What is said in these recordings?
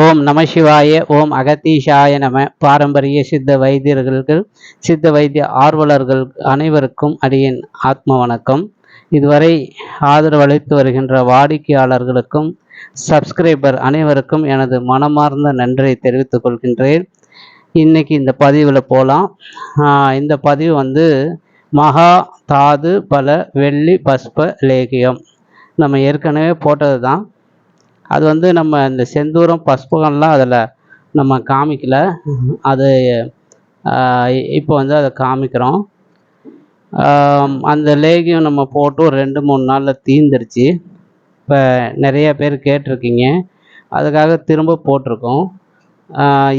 ஓம் நம சிவாய ஓம் அகத்தீஷாய நம. பாரம்பரிய சித்த வைத்தியர்களுக்கு சித்த வைத்திய ஆர்வலர்கள் அனைவருக்கும் அடியின் ஆத்ம வணக்கம். இதுவரை ஆதரவளித்து வருகின்ற வாடிக்கையாளர்களுக்கும் சப்ஸ்கிரைபர் அனைவருக்கும் எனது மனமார்ந்த நன்றியை தெரிவித்துக் கொள்கின்றேன். இன்னைக்கு இந்த பதிவில் போகலாம் இந்த பதிவு வந்து மகா தாது பல வெள்ளி பஸ்ப லேகியம். நம்ம ஏற்கனவே போட்டது தான் அது வந்து நம்ம இந்த செந்தூரம் பஸ்பகம்லாம் அதில் நம்ம காமிக்கல. அது இப்போ வந்து அதை காமிக்கிறோம். அந்த லேகியம் நம்ம போட்டு ஒரு ரெண்டு மூணு நாளில் தீந்துருச்சு. இப்போ நிறைய பேர் கேட்டிருக்கீங்க. அதுக்காக திரும்ப போட்டிருக்கோம்.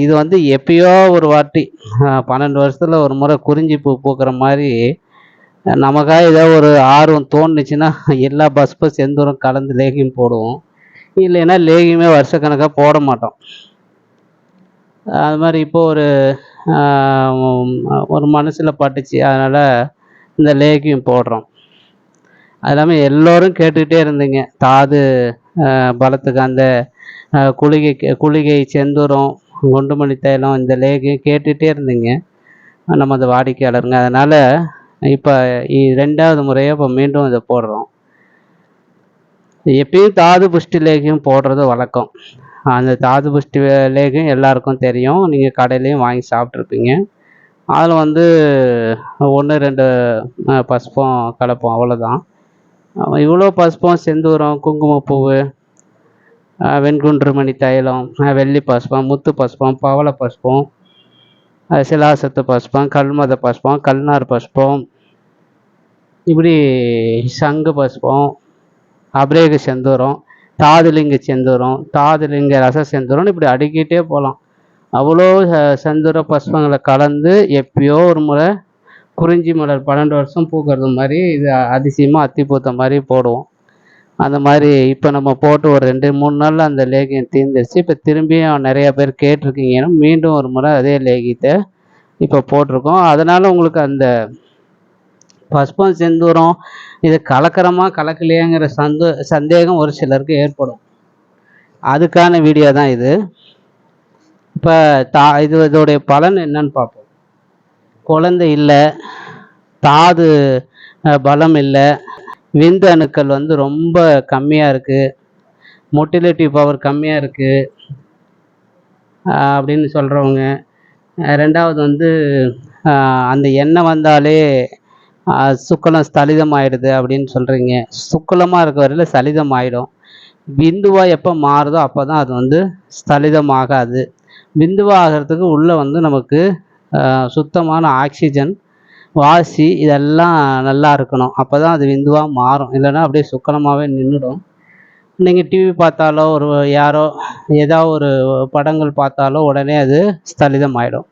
இது வந்து எப்பயோ ஒரு வாட்டி பன்னெண்டு வருஷத்தில் ஒரு முறை குறிஞ்சி பூ பூக்கிற மாதிரி நமக்காக ஏதோ ஒரு ஆர்வம் தோணுச்சுன்னா எல்லா பஸ்ப செந்தூரம் கலந்து லேகியம் போடுவோம். இல்லைன்னா லேகியமே வருஷக்கணக்காக போட மாட்டோம். அது மாதிரி இப்போ ஒரு ஒரு மனசில் பட்டுச்சு. அதனால் இந்த லேகியம் போடுறோம். அது இல்லாமல் எல்லோரும் கேட்டுக்கிட்டே இருந்தீங்க. தாது பலத்துக்கு அந்த குளிகை குளிகை செந்தூரம் குண்டுமணி தைலம் இந்த லேகியம் கேட்டுகிட்டே இருந்தீங்க. நம்ம அந்த வாடிக்கையாளருங்க. அதனால் இப்போ ரெண்டாவது முறையாக இப்போ மீண்டும் இதை போடுறோம். எப்பயும் தாது புஷ்டி லேகியம் போடுறது வழக்கம். அந்த தாது புஷ்டி லேகியம் எல்லாருக்கும் தெரியும். நீங்கள் கடையிலையும் வாங்கி சாப்பிட்ருப்பீங்க அதில் வந்து ஒன்று ரெண்டு பசுப்பம் கலப்போம் அவ்வளோதான் இவ்வளோ பசுப்பம் செந்தூரம் குங்குமப்பூவு வெண்குன்றுமணி தைலம் வெள்ளி பசுப்பம் முத்து பசுப்பம் பவள பசுப்பம் சிலாசத்து பசுப்பம் கல்மத பஸ்பம் கல்நார் பஸ்பம் இப்படி சங்கு பசுப்பம் அபிரேக செந்தூரம் தாதுலிங்க செந்தூரம் தாதுலிங்க ரச செந்தூரம்னு இப்படி அடுக்கிட்டே போகலாம் அவ்வளோ ச- செந்தூர புஷ்பங்களை கலந்து எப்பயோ ஒரு முறை குறிஞ்சி மலர் பன்னெண்டு வருஷம் பூக்கிறது மாதிரி இது அதிசயமாக அத்தி பூத்த மாதிரி போடுவோம். அந்த மாதிரி இப்போ நம்ம போட்டு ஒரு ரெண்டு மூணு நாளில் அந்த லேகியம் தீர்ந்துருச்சு. இப்போ திரும்பியும் நிறையா பேர் கேட்டிருக்கீங்கன்னா மீண்டும் ஒரு முறை அதே லேகியத்தை இப்போ போட்டிருக்கோம். அதனால் உங்களுக்கு அந்த பஸ்பம் செந்தூரம் இது கலக்கிறமா கலக்கலையாங்கிற சந்தோ சந்தேகம் ஒரு சிலருக்கு ஏற்படும். அதுக்கான வீடியோ தான் இது. இப்போ தா இது இதோடைய பலன் என்னன்னு பார்ப்போம். குழந்தை இல்லை தாது பலம் இல்லை விந்து அணுக்கள் வந்து ரொம்ப கம்மியாக இருக்குது மொட்டிலிட்டி பவர் கம்மியாக இருக்குது அப்படின்னு சொல்கிறவங்க ரெண்டாவது வந்து அந்த எண்ணெய் வந்தாலே சுக்கலம் ஸ்தலிதம் ஆயிடுது அப்படின்னு சொல்கிறீங்க சுக்கலமாக இருக்க வரையில் சலிதம் ஆயிடும் பிந்துவாக எப்போ மாறுதோ அப்போ தான் அது வந்து ஸ்தலிதம் ஆகாது பிந்துவாக ஆகிறதுக்கு உள்ளே வந்து நமக்கு சுத்தமான ஆக்சிஜன் வாசி இதெல்லாம் நல்லா இருக்கணும். அப்போ தான் அது விந்துவாக மாறும். இல்லைன்னா அப்படியே சுக்கலமாகவே நின்றுடும் நீங்கள் டிவி பார்த்தாலோ ஒரு யாரோ ஏதாவது ஒரு படங்கள் பார்த்தாலோ உடனே அது ஸ்தலிதம் ஆகிடும்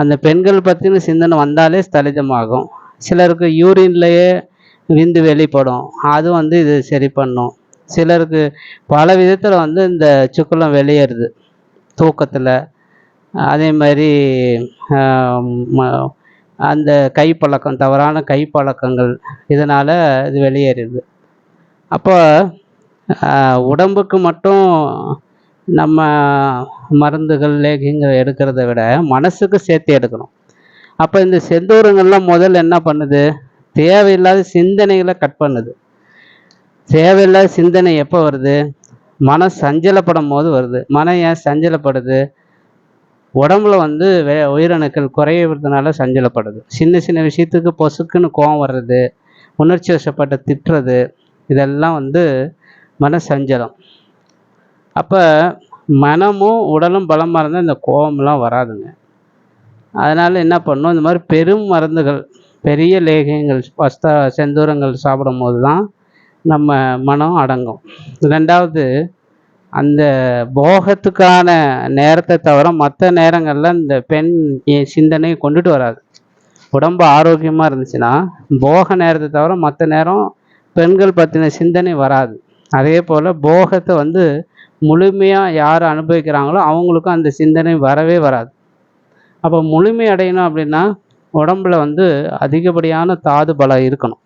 அந்த பெண்கள் பற்றின சிந்தனை வந்தாலே ஸ்தலிதமாகும். சிலருக்கு யூரின்லேயே விந்து வெளிப்படும். அது வந்து இது சரி பண்ணும். சிலருக்கு பல விதத்தில் வந்து இந்த சுக்குலம் வெளியேறுது. தூக்கத்தில். அதே மாதிரி ம- அந்த கைப்பழக்கம் தவறான கைப்பழக்கங்கள் இதனால் இது வெளியேறுது. அப்போ உடம்புக்கு மட்டும் நம்ம மருந்துகள் லேகிங்க எடுக்கிறத விட மனசுக்கு சேர்த்து எடுக்கணும். அப்போ இந்த செந்தூரங்கள்லாம் முதல்ல என்ன பண்ணுது? தேவையில்லாத சிந்தனைகளை கட் பண்ணுது. தேவையில்லாத சிந்தனை எப்போ வருது? மனம் சஞ்சலப்படும் போது வருது. மனம் ஏன் சஞ்சலப்படுது? உடம்புல வந்து வே உயிரணுக்கள் குறையிறதுனால சஞ்சலப்படுது. சின்ன சின்ன விஷயத்துக்கு பொசுக்குன்னு கோவம் வர்றது உணர்ச்சி வசப்பட்ட திட்டுறது இதெல்லாம் வந்து மன சஞ்சலம். அப்போ மனமும் உடலும் பலமாக இருந்தால் இந்த கோவம்லாம் வராதுங்க. அதனால் என்ன பண்ணணும் இந்த மாதிரி பெரும் மருந்துகள் பெரிய லேகியங்கள் பஸ்தா செந்தூரங்கள் சாப்பிடும் போது தான் நம்ம மனம் அடங்கும். ரெண்டாவது அந்த போகத்துக்கான நேரத்தை தவிர மற்ற நேரங்களில் இந்த பெண் சிந்தனையை சிந்தனை கொண்டுட்டு வராது. உடம்பு ஆரோக்கியமாக இருந்துச்சுன்னா போக நேரத்தை தவிர மற்ற நேரம் பெண்கள் பற்றின சிந்தனை வராது. அதே போல் போகத்தை வந்து முழுமையாக யார் அனுபவிக்கிறாங்களோ அவங்களுக்கும் அந்த சிந்தனை வரவே வராது. அப்போ முழுமை அடையணும் அப்படின்னா உடம்புல வந்து அதிகப்படியான தாது பலம் இருக்கணும்.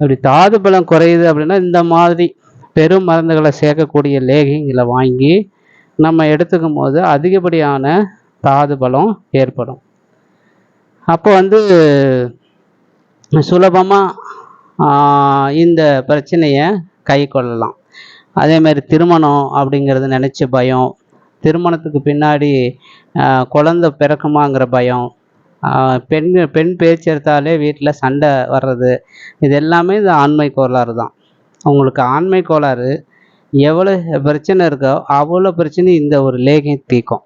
இப்படி தாது பலம் குறையுது அப்படின்னா இந்த மாதிரி பெரும் மருந்துகளை சேர்க்கக்கூடிய லேகியங்களை வாங்கி நம்ம எடுத்துக்கும் போது அதிகப்படியான தாது பலம் ஏற்படும். அப்போ வந்து சுலபமாக இந்த பிரச்சனையை கை கொள்ளலாம். அதேமாதிரி திருமணம் அப்படிங்கிறது நினச்ச பயம் திருமணத்துக்கு பின்னாடி குழந்த பிறக்குமாங்கிற பயம் பெண் பெண் பேச்சு எடுத்தாலே வீட்டில் சண்டை வர்றது இது எல்லாமே இந்த ஆண்மை கோளாறு தான். உங்களுக்கு ஆண்மை கோளாறு எவ்வளோ பிரச்சனை இருக்கோ அவ்வளோ பிரச்சனை இந்த ஒரு லேகியம் தீர்க்கும்.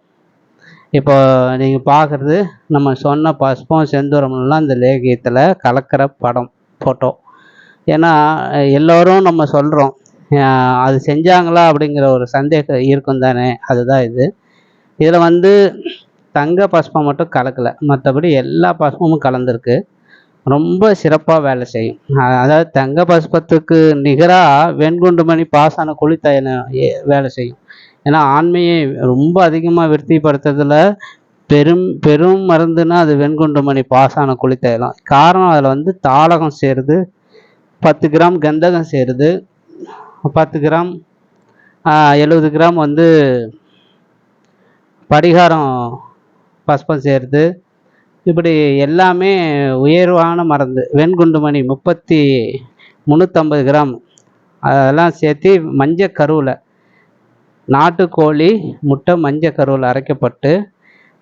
இப்போ நீங்கள் பார்க்குறது நம்ம சொன்ன பஸ்பம் செந்தூரம்லாம் இந்த லேகியத்தில் கலக்கிற படம் ஃபோட்டோ ஏன்னா எல்லோரும் நம்ம சொல்கிறோம் அது செஞ்சாங்களா அப்படிங்கிற ஒரு சந்தேகம் இருக்கும் தானே அதுதான் இது. இதில் வந்து தங்க பஸ்பம் மட்டும் கலக்கலை. மற்றபடி எல்லா பஸ்பமும் கலந்துருக்கு. ரொம்ப சிறப்பாக வேலை செய்யும். அதாவது தங்க பஸ்பத்துக்கு நிகராக வெண்குண்டுமணி பாசான குளித்தயனம் ஏ- வேலை செய்யும். ஏன்னா ஆண்மையை ரொம்ப அதிகமாக விருத்திப்படுத்துறதுல பெரும் பெரும் மருந்துன்னா அது வெண்குண்டுமணி பாசான குளித்தயலம் காரணம் அதில் வந்து தாளகம் சேருது பத்து கிராம் கந்தகம் சேருது பத்து கிராம் எழுபது கிராம் வந்து படிகாரம் பஸ்பம் சேருது இப்படி எல்லாமே உயர்வான மருந்து. வெண்குண்டுமணி முப்பத்தி முந்நூற்றம்பது கிராம். அதெல்லாம் சேர்த்து மஞ்சள் கருவில் நாட்டுக்கோழி முட்டை மஞ்சள் கருவில் அரைக்கப்பட்டு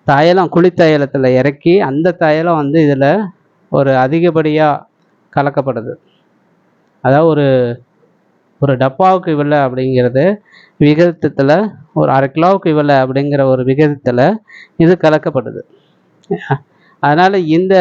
தைலம் குளித்தைலத்தில் இறக்கி அந்த தைலம் வந்து இதில் ஒரு அதிகப்படியாக கலக்கப்படுது. அதாவது ஒரு ஒரு டப்பாவுக்கு இவ்வளோ அப்படிங்கிறது விகிதத்தில் ஒரு அரை கிலோவுக்கு இவ்வளோ அப்படிங்கிற ஒரு விகிதத்தில் இது கலக்கப்படுது. அதனால் இந்த